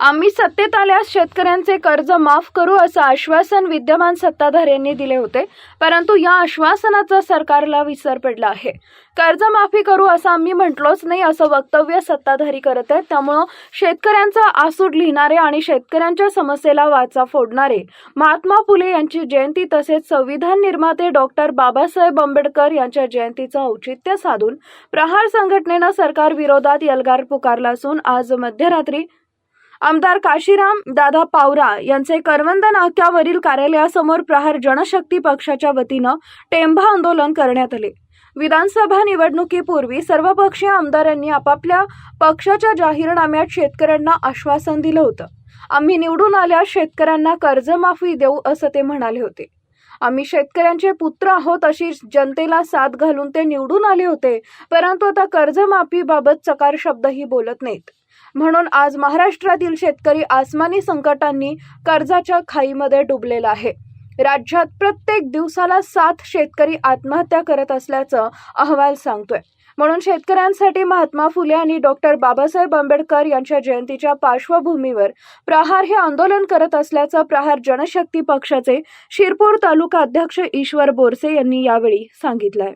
आम्ही सत्तेत आल्यास शेतकऱ्यांचे कर्ज माफ करू असं आश्वासन विद्यमान सत्ताधाऱ्यांनी दिले होते. परंतु या आश्वासनाचा सरकारला विसर पडला आहे. कर्जमाफी करू असं आम्ही म्हटलोच नाही असं वक्तव्य सत्ताधारी करत आहेत. त्यामुळं शेतकऱ्यांचा आसूड लिहिणारे आणि शेतकऱ्यांच्या समस्येला वाचा फोडणारे महात्मा फुले यांची जयंती तसेच संविधान निर्माते डॉक्टर बाबासाहेब आंबेडकर यांच्या जयंतीचं औचित्य साधून प्रहार संघटनेनं सरकार विरोधात यलगार पुकारला असून आज मध्यरात्री आमदार काशीराम दादा पावरा यांचे करवंद नाक्यावरील कार्यालयासमोर प्रहार जनशक्ती पक्षाच्या वतीनं टेंभा आंदोलन करण्यात आले. विधानसभा निवडणुकीपूर्वी सर्वपक्षीय आमदारांनी आपापल्या पक्षाच्या जाहीरनाम्यात शेतकऱ्यांना आश्वासन दिलं होतं. आम्ही निवडून आल्यास शेतकऱ्यांना कर्जमाफी देऊ असं ते म्हणाले होते. आम्ही शेतकऱ्यांचे पुत्र आहोत अशी जनतेला साथ घालून ते निवडून आले होते परंतु आता कर्जमाफीबाबत चकार शब्दही बोलत नाहीत. म्हणून आज महाराष्ट्रातील शेतकरी आसमानी संकटांनी कर्जाच्या खाईमध्ये डुबलेला आहे. राज्यात प्रत्येक दिवसाला सात शेतकरी आत्महत्या करत असल्याचं अहवाल सांगतोय. म्हणून शेतकऱ्यांसाठी महात्मा फुले आणि डॉक्टर बाबासाहेब आंबेडकर यांच्या जयंतीच्या पार्श्वभूमीवर प्रहार हे आंदोलन करत असल्याचं प्रहार जनशक्ती पक्षाचे शिरपूर तालुका अध्यक्ष ईश्वर बोरसे यांनी यावेळी सांगितलंय.